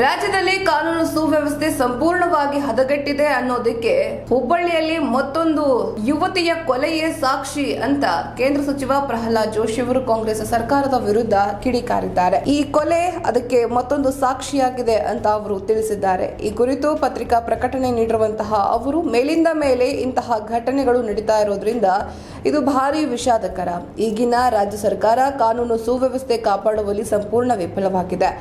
ರಾಜ್ಯದಲ್ಲಿ ಕಾನೂನು ಸುವ್ಯವಸ್ಥೆ ಸಂಪೂರ್ಣವಾಗಿ ಹದಗೆಟ್ಟಿದೆ ಅನ್ನೋದಕ್ಕೆ ಹುಬ್ಬಳ್ಳಿಯಲ್ಲಿ ಮತ್ತೊಂದು ಯುವತಿಯ ಕೊಲೆಯೇ ಸಾಕ್ಷಿ ಅಂತ ಕೇಂದ್ರ ಸಚಿವ ಪ್ರಹ್ಲಾದ್ ಜೋಶಿ ಅವರು ಕಾಂಗ್ರೆಸ್ ಸರ್ಕಾರದ ವಿರುದ್ಧ ಕಿಡಿಕಾರಿದ್ದಾರೆ. ಈ ಕೊಲೆ ಅದಕ್ಕೆ ಮತ್ತೊಂದು ಸಾಕ್ಷಿಯಾಗಿದೆ ಅಂತ ಅವರು ತಿಳಿಸಿದ್ದಾರೆ. ಈ ಕುರಿತು ಪತ್ರಿಕಾ ಪ್ರಕಟಣೆ ನೀಡಿರುವಂತಹ ಅವರು ಮೇಲಿಂದ ಮೇಲೆ ಇಂತಹ ಘಟನೆಗಳು ನಡೀತಾ ಇರೋದ್ರಿಂದ ಇದು ಭಾರಿ ವಿಷಾದಕರ. ಈಗಿನ ರಾಜ್ಯ ಸರ್ಕಾರ ಕಾನೂನು ಸುವ್ಯವಸ್ಥೆ ಕಾಪಾಡುವಲ್ಲಿ ಸಂಪೂರ್ಣ ವಿಫಲವಾಗಿದೆ.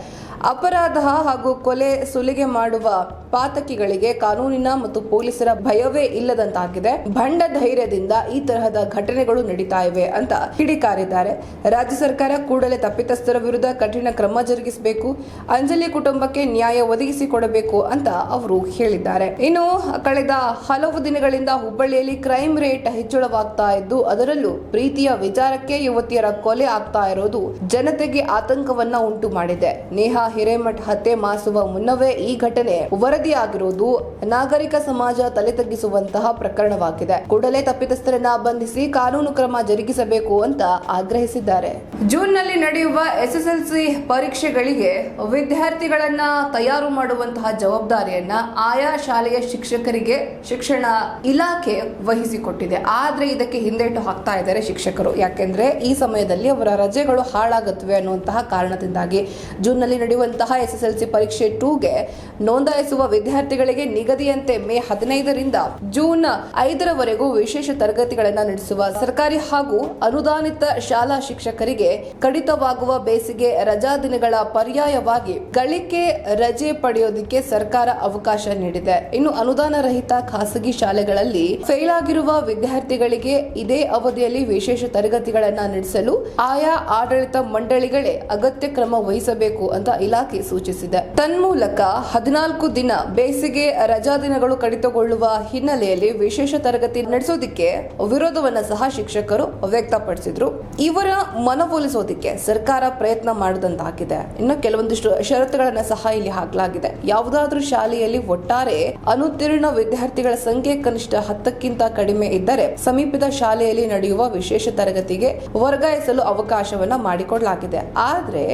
ಅಪರಾಧ ಹಾಗೂ ಕೊಲೆ ಸುಲಿಗೆ ಮಾಡುವ ಪಾತಕಿಗಳಿಗೆ ಕಾನೂನಿನ ಮತ್ತು ಪೊಲೀಸರ ಭಯವೇ ಇಲ್ಲದಂತಾಗಿದೆ. ಭಂಡ ಧೈರ್ಯದಿಂದ ಈ ತರಹದ ಘಟನೆಗಳು ನಡೀತಾ ಇವೆ ಅಂತ ಕಿಡಿಕಾರಿದ್ದಾರೆ. ರಾಜ್ಯ ಸರ್ಕಾರ ಕೂಡಲೇ ತಪ್ಪಿತಸ್ಥರ ವಿರುದ್ಧ ಕಠಿಣ ಕ್ರಮ ಜರುಗಿಸಬೇಕು. ಅಂಜಲಿ ಕುಟುಂಬಕ್ಕೆ ನ್ಯಾಯ ಒದಗಿಸಿಕೊಡಬೇಕು ಅಂತ ಅವರು ಹೇಳಿದ್ದಾರೆ. ಇನ್ನು ಕಳೆದ ಹಲವು ದಿನಗಳಿಂದ ಹುಬ್ಬಳ್ಳಿಯಲ್ಲಿ ಕ್ರೈಮ್ ರೇಟ್ ಹೆಚ್ಚಳವಾಗ್ತಾ ಇದ್ದು, ಅದರಲ್ಲೂ ಪ್ರೀತಿಯ ವಿಚಾರಕ್ಕೆ ಯುವತಿಯರ ಕೊಲೆ ಆಗ್ತಾ ಇರೋದು ಜನತೆಗೆ ಆತಂಕವನ್ನ ಉಂಟು ಮಾಡಿದೆ ನೇಹಾ ಹಿರೇಮಠ್ ಹತ್ಯೆ ಮಾಸುವ ಮುನ್ನವೇ ಈ ಘಟನೆ ವರದಿಯಾಗಿರುವುದು ನಾಗರಿಕ ಸಮಾಜ ತಲೆ ತಗ್ಗಿಸುವಂತಹ ಪ್ರಕರಣವಾಗಿದೆ. ಕೂಡಲೇ ತಪ್ಪಿತಸ್ಥರನ್ನ ಬಂಧಿಸಿ ಕಾನೂನು ಕ್ರಮ ಜರುಗಿಸಬೇಕು ಅಂತ ಆಗ್ರಹಿಸಿದ್ದಾರೆ. ಜೂನ್ನಲ್ಲಿ ನಡೆಯುವ ಎಸ್ಎಸ್ಎಲ್ಸಿ ಪರೀಕ್ಷೆಗಳಿಗೆ ವಿದ್ಯಾರ್ಥಿಗಳನ್ನ ತಯಾರು ಮಾಡುವಂತಹ ಜವಾಬ್ದಾರಿಯನ್ನ ಆಯಾ ಶಾಲೆಯ ಶಿಕ್ಷಕರಿಗೆ ಶಿಕ್ಷಣ ಇಲಾಖೆ ವಹಿಸಿಕೊಟ್ಟಿದೆ. ಆದ್ರೆ ಇದಕ್ಕೆ ಹಿಂದೇಟು ಹಾಕ್ತಾ ಇದ್ದಾರೆ ಶಿಕ್ಷಕರು. ಯಾಕೆಂದ್ರೆ ಈ ಸಮಯದಲ್ಲಿ ಅವರ ರಜೆಗಳು ಹಾಳಾಗುತ್ತವೆ ಅನ್ನುವಂತಹ ಕಾರಣದಿಂದಾಗಿ ಜೂನ್ನಲ್ಲಿ ನಡೆಯುವಂತಹ ಎಸ್ಎಸ್ಎಲ್ಸಿ ಪರೀಕ್ಷೆ ಟೂಗೆ ನೋಂದಾಯಿಸುವ ವಿದ್ಯಾರ್ಥಿಗಳಿಗೆ ನಿಗದಿಯಂತೆ ಮೇ ಹದಿನೈದರಿಂದ ಜೂನ್ ಐದರವರೆಗೂ ವಿಶೇಷ ತರಗತಿಗಳನ್ನು ನಡೆಸುವ ಸರ್ಕಾರಿ ಹಾಗೂ ಅನುದಾನಿತ ಶಾಲಾ ಶಿಕ್ಷಕರಿಗೆ ಕಡಿತವಾಗುವ ಬೇಸಿಗೆ ರಜಾ ದಿನಗಳ ಪರ್ಯಾಯವಾಗಿ ಗಳಿಕೆ ರಜೆ ಪಡೆಯೋದಿಕ್ಕೆ ಸರ್ಕಾರ ಅವಕಾಶ ನೀಡಿದೆ. ಇನ್ನು ಅನುದಾನ ರಹಿತ ಖಾಸಗಿ ಶಾಲೆಗಳಲ್ಲಿ ಫೇಲ್ ಆಗಿರುವ ವಿದ್ಯಾರ್ಥಿಗಳಿಗೆ ಇದೇ ಅವಧಿಯಲ್ಲಿ ವಿಶೇಷ ತರಗತಿಗಳನ್ನ ನಡೆಸಲು ಆಯಾ ಆಡಳಿತ ಮಂಡಳಿಗಳೇ ಅಗತ್ಯ ಕ್ರಮ ವಹಿಸಬೇಕು ಅಂತ ಇಲಾಖೆ ಸೂಚಿಸಿದೆ. ತನ್ಮೂಲಕ ಹದಿನಾಲ್ಕು ದಿನ ಬೇಸಿಗೆ ರಜಾ ದಿನಗಳು ಕಡಿತಗೊಳ್ಳುವ ಹಿನ್ನೆಲೆಯಲ್ಲಿ ವಿಶೇಷ ತರಗತಿ ನಡೆಸೋದಿಕ್ಕೆ ವಿರೋಧವನ್ನ ಸಹ ಶಿಕ್ಷಕರು ವ್ಯಕ್ತಪಡಿಸಿದ್ರು. ಇವರ ಮನವೊಲಿಸೋದಿಕ್ಕೆ ಸರ್ಕಾರ ಪ್ರಯತ್ನ ಮಾಡಿದಂತಾಗಿದೆ. ಇನ್ನು ಕೆಲವೊಂದಿಷ್ಟು ಷರತ್ತುಗಳನ್ನ ಸಹ ಇಲ್ಲಿ ಹಾಕಲಾಗಿದೆ. ಯಾವುದಾದ್ರೂ ಶಾಲೆಯಲ್ಲಿ ಒಟ್ಟಾರೆ ಅನುತ್ತೀರ್ಣ ವಿದ್ಯಾರ್ಥಿಗಳ ಸಂಖ್ಯೆ ಕನಿಷ್ಠ ಹತ್ತಕ್ಕಿಂತ ಕಡಿಮೆ ಇದ್ದರೆ ಸಮೀಪದ ಶಾಲೆಯಲ್ಲಿ ನಡೆಯುವ ವಿಶೇಷ ತರಗತಿಗೆ ವರ್ಗಾಯಿಸಲು ಅವಕಾಶವನ್ನ ಮಾಡಿಕೊಡಲಾಗಿದೆ. ಆದ್ರೆ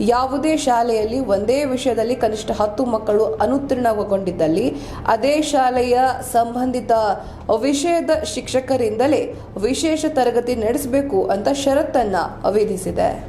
ಯಾವುದೇ ಶಾಲೆಯಲ್ಲಿ ಒಂದೇ ವಿಷಯದಲ್ಲಿ ಕನಿಷ್ಠ ಹತ್ತು ಮಕ್ಕಳು ಅನುತ್ತೀರ್ಣಗೊಂಡಿದ್ದಲ್ಲಿ, ಅದೇ ಶಾಲೆಯ ಸಂಬಂಧಿತ ವಿಷಯದ ಶಿಕ್ಷಕರಿಂದಲೇ ವಿಶೇಷ ತರಗತಿ ನಡೆಸಬೇಕು ಅಂತ ಷರತ್ತನ್ನು ವಿಧಿಸಿದೆ.